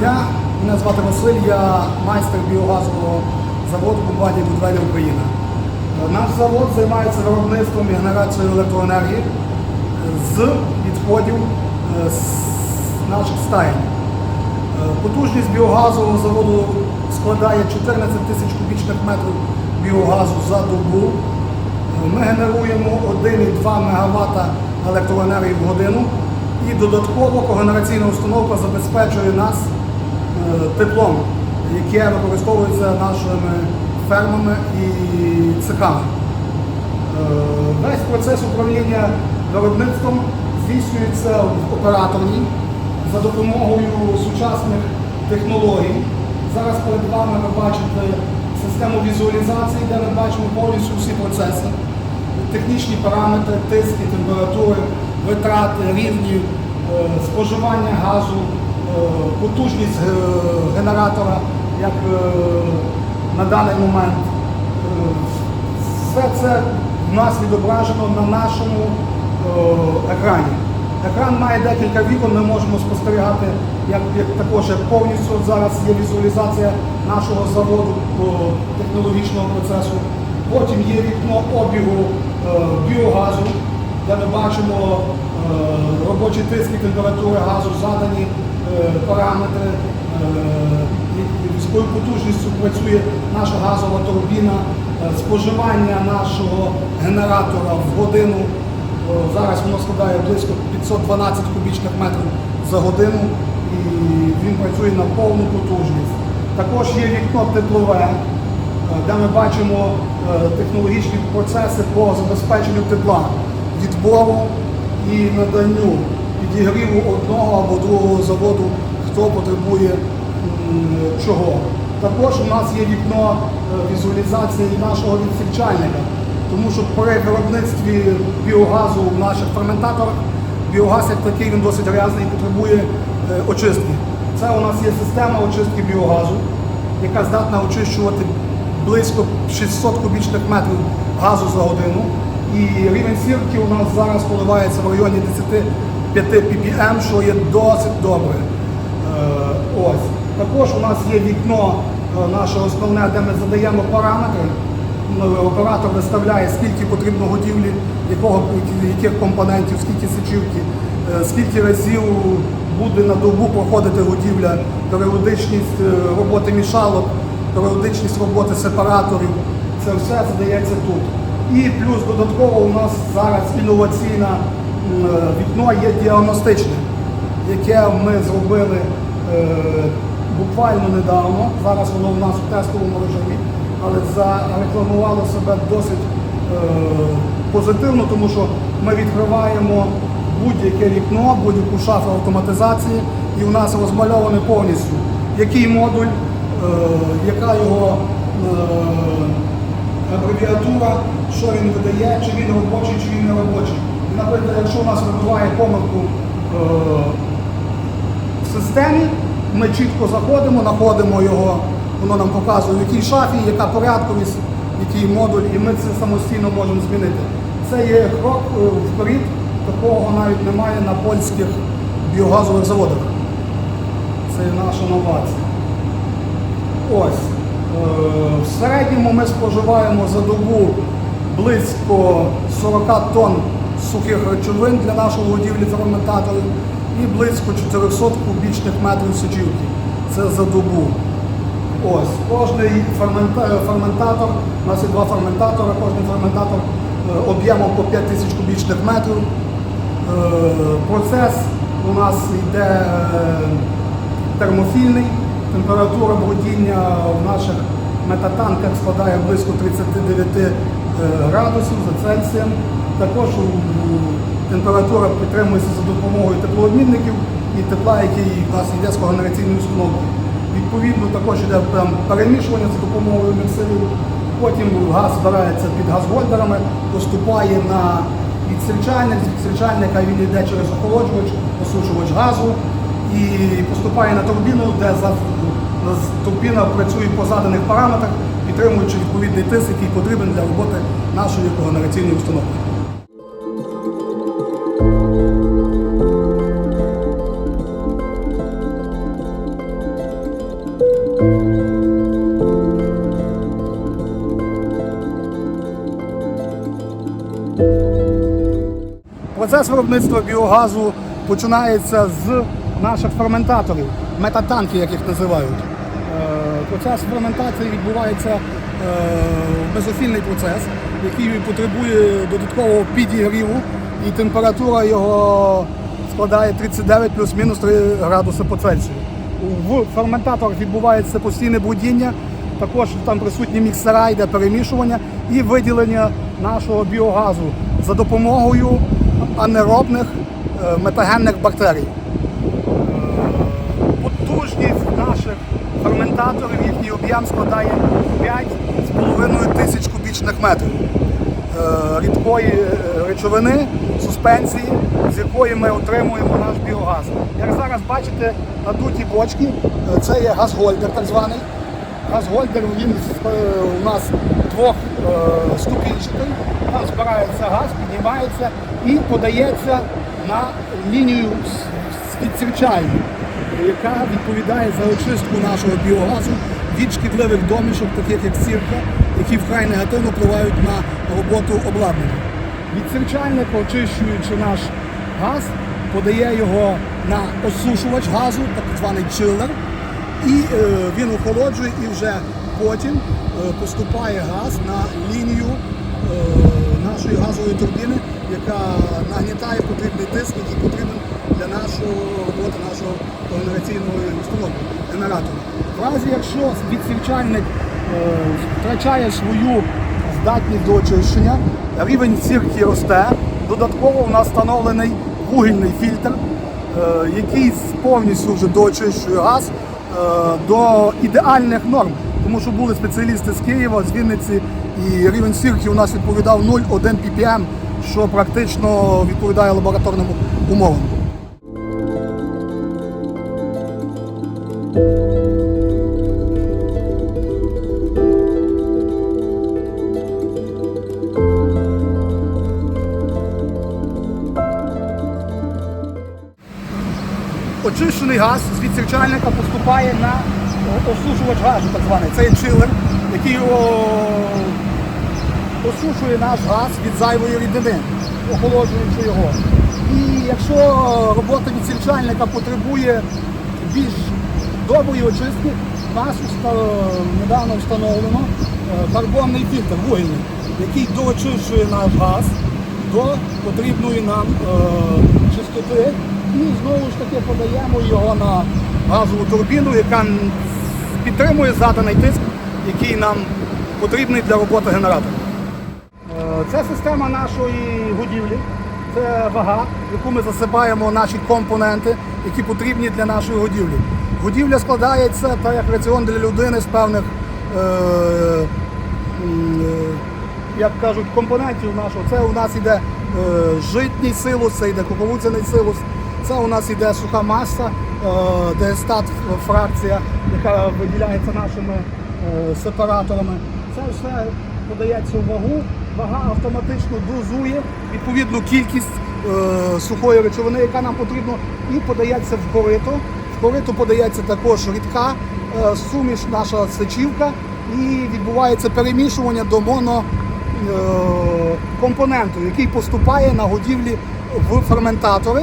дня. Мене звати Василь, я майстер біогазового заводу компанії Будвелі Україна. Е, Наш завод займається виробництвом і генерацією електроенергії е, з відходів е, наших стаєнь. Е, Потужність біогазового заводу складає 14 тисяч кубічних метрів біогазу за добу. Ми генеруємо 1,2 МВт електроенергії в годину і додатково когенераційна установка забезпечує нас теплом, яке використовується нашими фермами і цехами. Е, Весь процес управління виробництвом здійснюється в операторній за допомогою сучасних технологій. Зараз перед вами ви бачите систему візуалізації, де ми бачимо повністю всі процеси, технічні параметри, тиски, температури, витрати, рівні, е, споживання газу, потужність е, генератора, як е, на даний момент. Е, все це в нас відображено на нашому екрані. Екран має декілька вікон, ми можемо спостерігати, як, як також повністю зараз є візуалізація нашого заводу по технологічного процесу. Потім є вікно обігу е, біогазу, де ми бачимо е, робочі тиски, температури газу, задані параметри, е, з якою потужністю працює наша газова турбіна, е, споживання нашого генератора в годину. Зараз воно складає близько 512 кубічних метрів за годину і він працює на повну потужність. Також є вікно теплове, е, де ми бачимо е, технологічні процеси по забезпеченню тепла, відбору і наданню підігріву одного або другого заводу, хто потребує чого. Також у нас є вікно е, візуалізації нашого відсічальника, тому що при виробництві біогазу в наших ферментаторах біогаз як такий він досить грязний і потребує е, очистки. Це у нас є система очистки біогазу, яка здатна очищувати близько 600 кубічних метрів газу за годину. І рівень сірки у нас зараз коливається в районі 10 ppm, що є досить добре. Е, Ось. Також у нас є вікно е, наше основне, де ми задаємо параметри. Ну, Оператор виставляє, скільки потрібно годівлі, якого, яких компонентів, скільки сечівки, е, скільки разів буде на добу проходити годівля, періодичність роботи мішалок, періодичність роботи сепараторів. Це все задається тут. І плюс додатково у нас зараз е, вікно є діагностичне яке ми зробили е, буквально недавно. Зараз воно в нас в тестовому режимі, але зарекламувало себе досить е, позитивно, тому що ми відкриваємо будь-яке вікно, будь-яку шафу автоматизації, і у нас розмальоване повністю, який модуль, е, яка його е, абревіатура, що він видає, чи він робочий, чи він не робочий. У нас вибиває помилку е, в системі, ми чітко заходимо, знаходимо його, воно нам показує, в якій шафі, яка порядковість, який модуль, і ми це самостійно можемо змінити. Це є крок е, вперед, такого навіть немає на польських біогазових заводах. Це наша новація. Ось. Е, В середньому ми споживаємо за добу близько 40 тонн сухих речовин для нашого годівлі ферментаторів і близько 400 кубічних метрів сечівки. Це за добу. Ось, кожний ферментатор, у нас є два ферментатори, кожний ферментатор е, об'ємом по 5 тисяч кубічних метрів. Е, Процес у нас йде е, термофільний. Температура бродіння в наших метатанках складає близько 39 е, градусів за Цельсієм. Також температура підтримується за допомогою теплообмінників і тепла, який в нас йде з когенераційної установки. Відповідно, також йде перемішування за допомогою міксерів. Потім газ збирається під газгольдерами, поступає на відсильчальник, з відсильчальника він йде через охолоджувач, осушувач газу і поступає на турбіну, де за, турбіна працює по заданих параметрах, підтримуючи відповідний тиск, який потрібен для роботи нашої когенераційної установки. Процес виробництва біогазу починається з наших ферментаторів метатанки, як їх називають. Е, Процес ферментації відбувається е, мезофільний процес, який потребує додаткового підігріву, і температура його складає 39 плюс-мінус 3 градуси по Цельсію. В ферментаторах відбувається постійне будіння, також там присутні міксера, йде перемішування і виділення нашого біогазу за допомогою анаеробних е, метагенних бактерій. Потужність наших ферментаторів, їхній об'єм складає 5,5 тисяч кубічних метрів е, рідкої е, речовини, суспензії, з якої ми отримуємо наш біогаз. Як зараз бачите, надуті бочки, е, це є газгольдер так званий. Газгольдер він е, у нас двох е, ступінчатий, там збирається газ, піднімається і подається на лінію спеціальну, яка відповідає за очистку нашого біогазу від шкідливих домішок, таких як сірка, які вкрай негативно впливають на роботу обладнання. Відсірчальник, очищуючи наш газ, подає його на осушувач газу, так званий чилер, і е, він охолоджує і вже потім е, поступає газ на лінію е, нашої газової турбіни, яка нагнітає потрібний тиск, який потрібен для нашого роботи нашого генераційної установки генератора. В разі, якщо відсівчальник е, втрачає свою здатність до очищення, рівень сірки росте. Додатково у нас встановлений вугільний фільтр, е, який повністю вже доочищує газ е, до ідеальних норм. Тому що були спеціалісти з Києва, з Вінниці, і рівень сірки у нас відповідав 0,1 ppm, що практично відповідає лабораторним умовам. Очищений газ з відсірчальника поступає на осушувач газу, так званий. Це є чилер, який осушує наш газ від зайвої рідини, охолоджуючи його. І якщо робота відсірчальника потребує більш доброї очистки, у нас недавно встановлено е, карбонний фільтр вугільний, який доочищує наш газ до потрібної нам е, чистоти. І знову ж таки подаємо його на газову турбіну, яка підтримує заданий тиск, який нам потрібний для роботи генератора. Е, Це система нашої годівлі. Це вага, в яку ми засипаємо наші компоненти, які потрібні для нашої годівлі. Годівля складається так як раціон для людини з певних, е, е, як кажуть, компонентів нашого. Це у нас іде е, житній силус, це йде кукурудзяний силус, це у нас іде суха маса, е, дегестат фракція, яка виділяється нашими е, сепараторами. Це все подається в вагу, вага автоматично дозує відповідну кількість е, сухої речовини, яка нам потрібна, і подається в корито. В корито подається також рідка е, суміш, наша сечівка, і відбувається перемішування до моно е, який поступає на годівлі в ферментатори.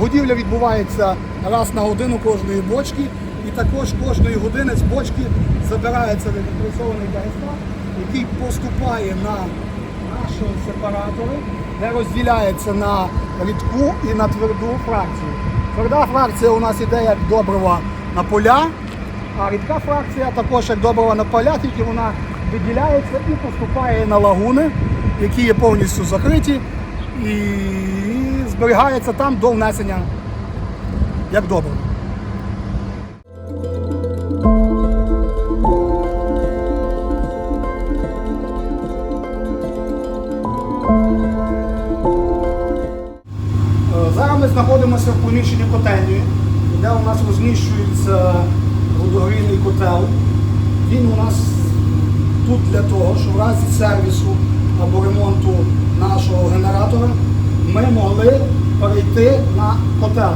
Годівля відбувається раз на годину кожної бочки, і також кожної години з бочки забирається рекомпресований дегестат, який поступає на наші сепаратори, де розділяється на рідку і на тверду фракцію. Тверда фракція у нас іде як добрива на поля, а рідка фракція також як добрива на поля, тільки вона виділяється і поступає на лагуни, які є повністю закриті, і зберігається там до внесення як добриво. Знаходимося котельні, де у нас розміщується водогрійний котел. Він у нас тут для того, що в разі сервісу або ремонту нашого генератора ми могли перейти на котел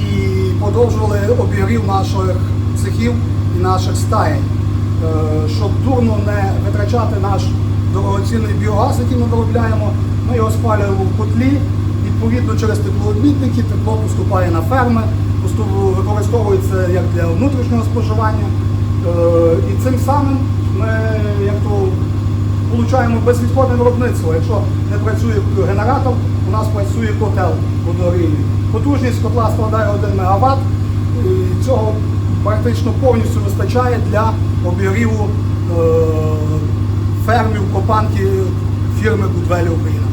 і продовжували обігрів наших цехів і наших стаєнь, Е, щоб дурно не витрачати наш дорогоцінний біогаз, який ми виробляємо. Ми його спалюємо в котлі. Відповідно, через теплообмітники тепло поступає на ферми, використовується як для внутрішнього споживання. Е, І цим самим ми як то получаємо безвідходне виробництво. Якщо не працює генератор, у нас працює котел водогрійний. Потужність котла складає 1 МВт, і цього практично повністю вистачає для обігріву е, фермів Копанки фірми Будвелі Україна.